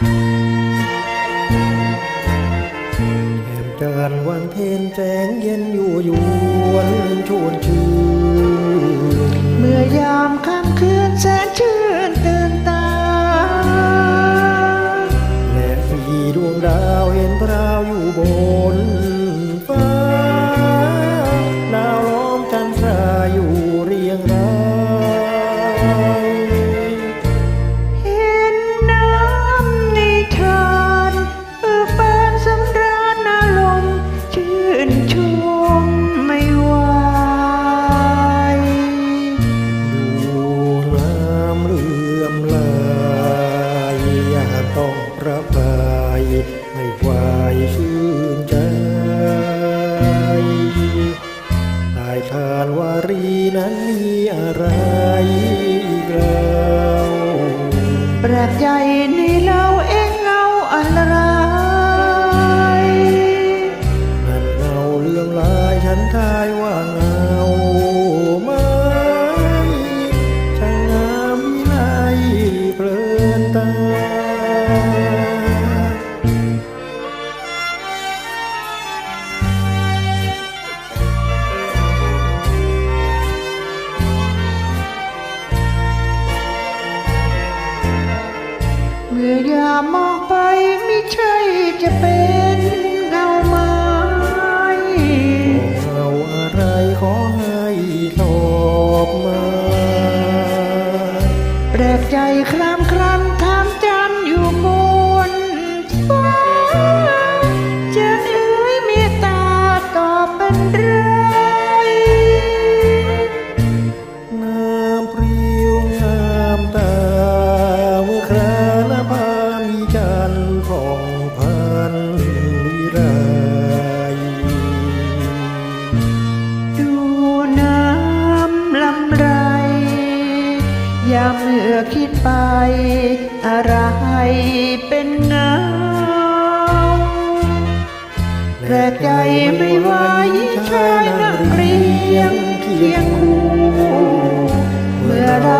จานวันเพนแสงเย็นอยู่อยู่วันชวนชื่นเมื่อยามค่ ระบายให้วายชื่นใจใต้ทานวารีนั้นมีอะไรเราแปลกใจในเราเองเงาอะไรนั่นเงาเลื่อมลายฉันทายว่าเงามองไปไม่ใช่จะเป็นเงาไม้เอาอะไรขอให้ตอบมา แปลกใจคลามคลำถามจันอยู่บนฟ้าจันเอ๋ยเมตตาตอบเป็นไรน้ เสือคิดไป อะไรเป็นเงาแปลกใจไม่ไหวชายนักเรียงเคียงคู่เมื่อเรา